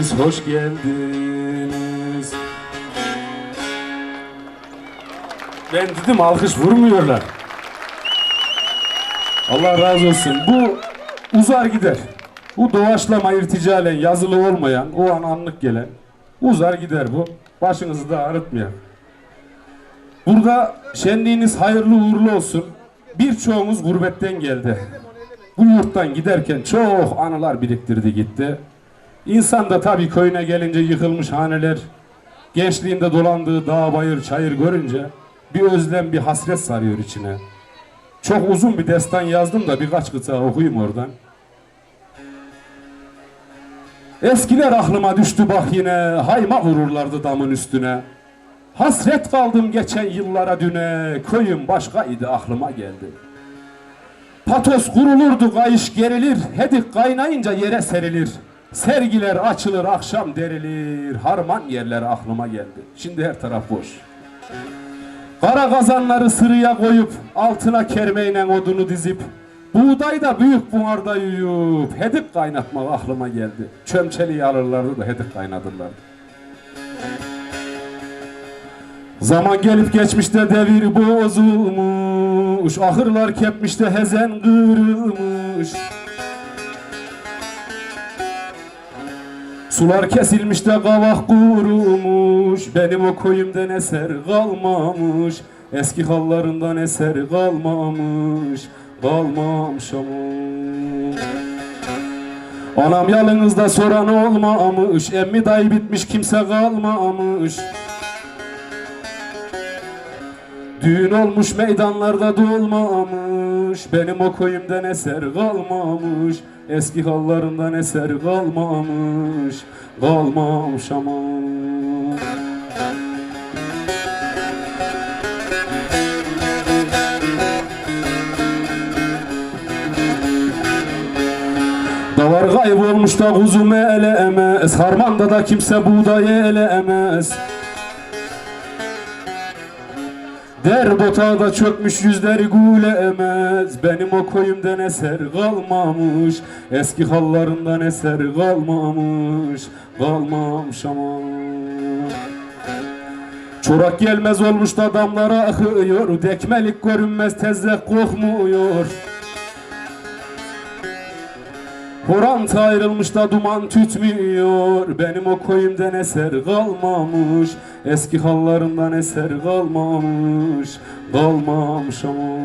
Hoş geldiniz. Ben dedim alkış vurmuyorlar. Allah razı olsun. Bu uzar gider. Bu doğaçlama irticalen yazılı olmayan, o an anlık gelen uzar gider bu. Başınızı da ağrıtmayın. Burada şenliğiniz hayırlı uğurlu olsun. Birçoğumuz gurbetten geldi. Bu yurttan giderken çok anılar biriktirdi gitti. İnsan da tabii köyüne gelince yıkılmış haneler, gençliğinde dolandığı dağ bayır çayır görünce bir özlem bir hasret sarıyor içine. Çok uzun bir destan yazdım da birkaç kıta okuyayım oradan. Eskiler aklıma düştü bak yine, hayma vururlardı damın üstüne. Hasret kaldım geçen yıllara düne, köyüm başkaydı aklıma geldi. Patos kurulurdu kayış gerilir, hedik kaynayınca yere serilir. Sergiler açılır akşam derilir, harman yerler aklıma geldi. Şimdi her taraf boş. Kara kazanları sırıya koyup, altına kermeyle odunu dizip, buğday da büyük buharda yuyup, hedik kaynatmak aklıma geldi. Çömçeliği alırlardı da hedik kaynatırlardı. Zaman gelip geçmişte devir bozulmuş Ahırlar kepmişte hezen kırılmış Sular kesilmiş de kavak kurumuş. Benim o köyümden eser kalmamış. Eski hallarından eser kalmamış. Kalmamış aman Anam yalınızda soran olmamış. Emmi dayı bitmiş kimse kalmamış. Düğün olmuş meydanlarda dolmamış. Benim o köyümden eser kalmamış Eski hallarından eser kalmamış Kalmamış aman Davar kaybolmuş da kuzum elemez Harmanda da kimse buğdayı elemez Derbota da çökmüş yüzleri gülemez Benim o koyumdan eser kalmamış. Eski hallarından eser kalmamış. Kalmamış aman. Çorak gelmez olmuş da damlara akıyor. Dekmelik görünmez tezlek kokmuyor Horant ayrılmış da duman tütmüyor. Benim o koyumdan eser kalmamış. Eski hallarından eser kalmamış. Kalmamış ama.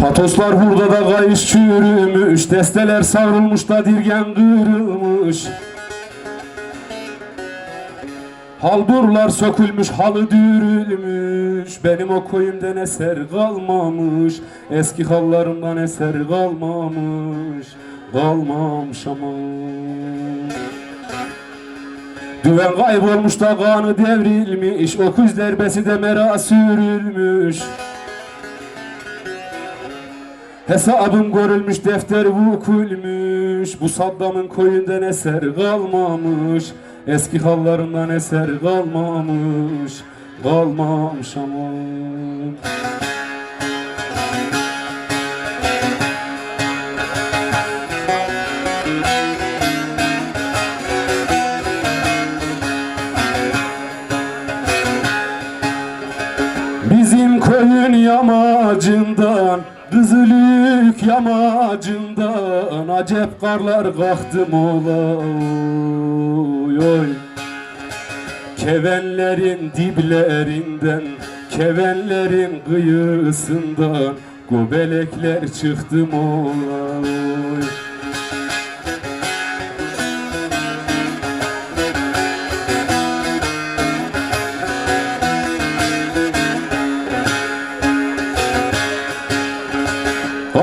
Patoslar hurdada kayış çürümüş. Desteler savrulmuş da dirgen kırılmış Halburlar sökülmüş, halı dürülmüş Benim o koyumdan eser kalmamış. Eski hallarımdan eser kalmamış. Kalmamış aman Düven kaybolmuş da kanı devrilmiş. Okuz derbesi de mera sürülmüş. Hesabım görülmüş defter vukulmüş Bu Saddam'ın koyundan eser kalmamış Eski hallarından eser kalmamış Kalmamış aman Bizim köyün yamacından Kızılük yamacından Acep karlar kalktım ola oy. Kevenlerin diblerinden Kevenlerin kıyısından Gobelekler çıktım ola oy.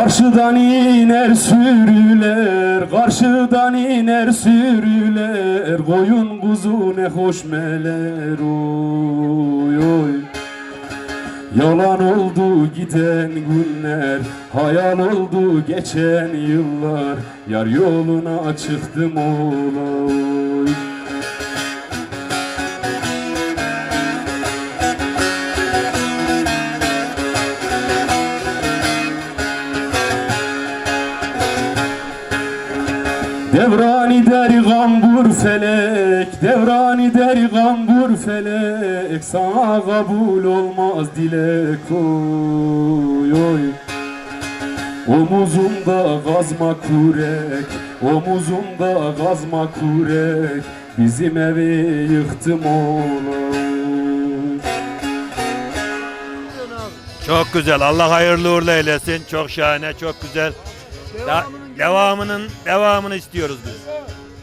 Karşıdan iner sürüler, karşıdan iner sürüler. Koyun kuzu ne hoş meler oy oy. Yalan oldu giden günler, hayal oldu geçen yıllar. Yar yoluna çıktım ola Devrani der gambur felek Devrani der gambur felek Sana kabul olmaz dilek oy oy Omuzumda gazma kurek Omuzumda gazma kurek Bizim evi yıktım oğlum Çok güzel. Allah hayırlı uğurlu eylesin. Çok şahane, çok güzel. Da- devamının devamını istiyoruz biz.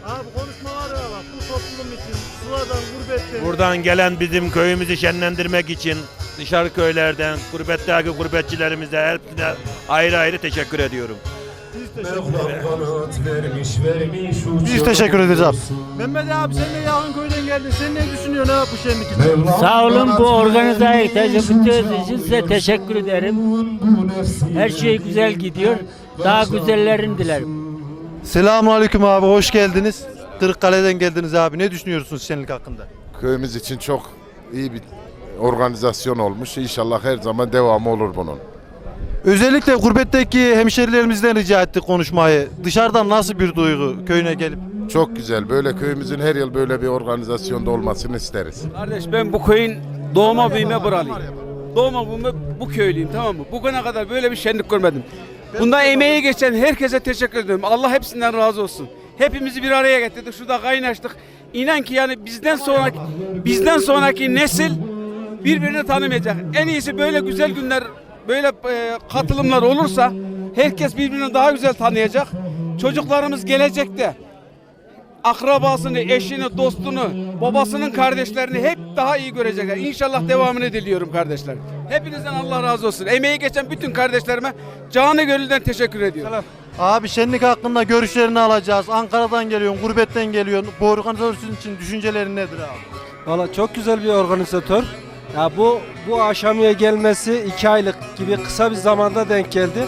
Abi konuşmalar ya bak bu toplum için, sıradan, gurbetten. Buradan gelen bizim köyümüzü şenlendirmek için dışarı köylerden, gurbetteki gurbetçilerimize hepsine ayrı ayrı teşekkür ediyorum. Biz teşekkür ederiz abi. Mehmet abi sen de yakın köyden geldin. Sen ne düşünüyorsun abi bu şenlik için? Sağ olun bu organizeye teşekkür için size teşekkür ederim. Her şey güzel gidiyor. Daha güzellerini dilerim. Selamun aleyküm abi hoş geldiniz. Kırıkkale'den geldiniz abi. Ne düşünüyorsunuz şenlik hakkında? Köyümüz için çok iyi bir organizasyon olmuş. İnşallah her zaman devamı olur bunun. Özellikle gurbetteki hemşerilerimizden rica ettik konuşmayı. Dışarıdan nasıl bir duygu köyüne gelip? Çok güzel. Böyle köyümüzün her yıl böyle bir organizasyonda olmasını isteriz. Kardeş ben bu köyün doğma büyüme buralıyım. Doğma büyüme bu köylüyüm tamam mı? Bugüne kadar böyle bir şenlik görmedim. Bunda emeği geçen herkese teşekkür ediyorum. Allah hepsinden razı olsun. Hepimizi bir araya getirdik. Şurada kaynaştık. İnan ki yani bizden sonraki bizden sonraki nesil birbirini tanımayacak. En iyisi böyle güzel günler, böyle e, katılımlar olursa herkes birbirini daha güzel tanıyacak. Çocuklarımız gelecekte akrabasını, eşini, dostunu, babasının kardeşlerini hep daha iyi görecekler. İnşallah devamını diliyorum kardeşler. Hepinizden Allah razı olsun. Emeği geçen bütün kardeşlerime canı gönülden teşekkür ediyorum. Abi şenlik hakkında görüşlerini alacağız. Ankara'dan geliyorsun, gurbetten geliyorsun. Bu organizasyon için düşüncelerin nedir abi? Valla çok güzel bir organizatör. Ya bu bu aşamaya gelmesi iki aylık gibi kısa bir zamanda denk geldi.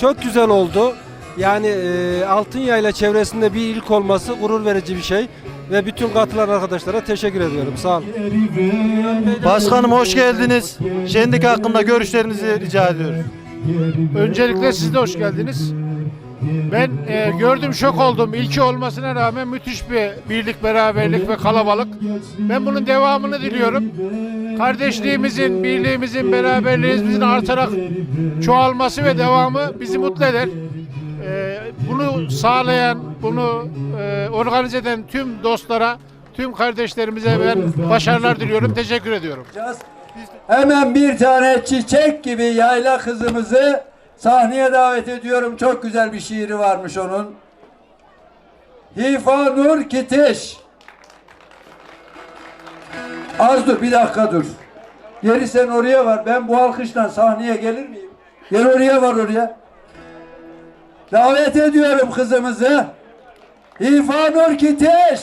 Çok güzel oldu. Yani e, Altınyayla çevresinde bir ilk olması gurur verici bir şey. Ve bütün katılan arkadaşlara teşekkür ediyorum. Sağ olun. Başkanım hoş geldiniz. Şenlik hakkında görüşlerinizi rica ediyoruz. Öncelikle siz de hoş geldiniz. Ben e, gördüm şok oldum. İlki olmasına rağmen müthiş bir birlik, beraberlik ve kalabalık. Ben bunun devamını diliyorum. Kardeşliğimizin, birliğimizin, beraberliğimizin artarak çoğalması ve devamı bizi mutlu eder. E, bunu sağlayan, bunu e, organize eden tüm dostlara, tüm kardeşlerimize ben başarılar diliyorum. Teşekkür ediyorum. Hemen bir tane çiçek gibi yayla kızımızı sahneye davet ediyorum. Çok güzel bir şiiri varmış onun. Hifa Nur Kitiş. Az dur bir dakika dur. Geri sen oraya var. Ben bu alkışla sahneye gelir miyim? Gel oraya var oraya. Davet ediyorum kızımızı. Hifa Nur Kitiş.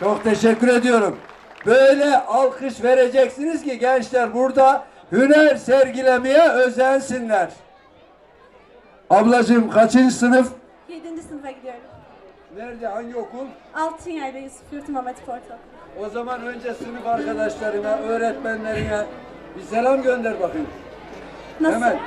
Çok teşekkür ediyorum. Böyle alkış vereceksiniz ki gençler burada hüner sergilemeye özensinler. Ablacığım kaçıncı sınıf? 7. sınıfa gidiyorum. Nerede? Hangi okul? Altınyay'da Yusuf Yurtum Ahmet Porto. O zaman önce sınıf arkadaşlarına, öğretmenlerine bir selam gönder bakayım. Nasıl? Hemen.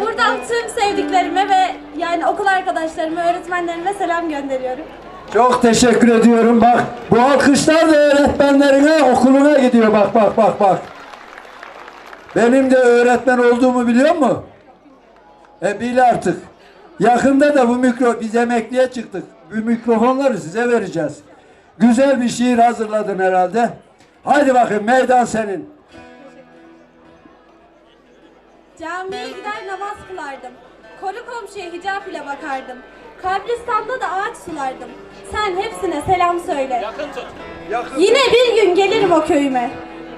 Buradan tüm sevdiklerime ve yani okul arkadaşlarıma, öğretmenlerime selam gönderiyorum. Çok teşekkür ediyorum. Bak bu alkışlar da öğretmenlerine, okuluna gidiyor. Bak bak bak bak. Benim de öğretmen olduğumu biliyor mu? E bil artık. Yakında da bu mikro biz emekliye çıktık. Bu mikrofonları size vereceğiz. Güzel bir şiir hazırladın herhalde. Haydi bakayım meydan senin. Camiye gider namaz kılardım. Kolu komşuya hicap ile bakardım. Kabristanda da ağaç sulardım. Sen hepsine selam söyle. Yine bir gün gelirim o köyüme.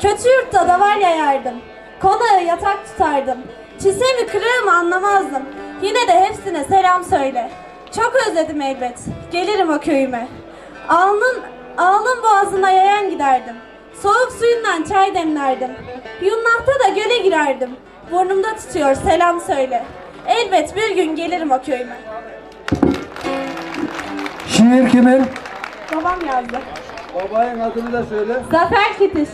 Kötü yurtta da var yayardım. Konağı yatak tutardım. Çisemi kırığımı anlamazdım. Yine de hepsine selam söyle. Çok özledim elbet. Gelirim o köyüme. Alnın, alnın boğazına yayan giderdim. Soğuk suyundan çay demlerdim. Yunnakta da göle girerdim. Burnumda tutuyor selam söyle. Elbet bir gün gelirim o köyüme. Şiir kimin? Babam yazdı. Babanın adını da söyle. Zafer Kitiş.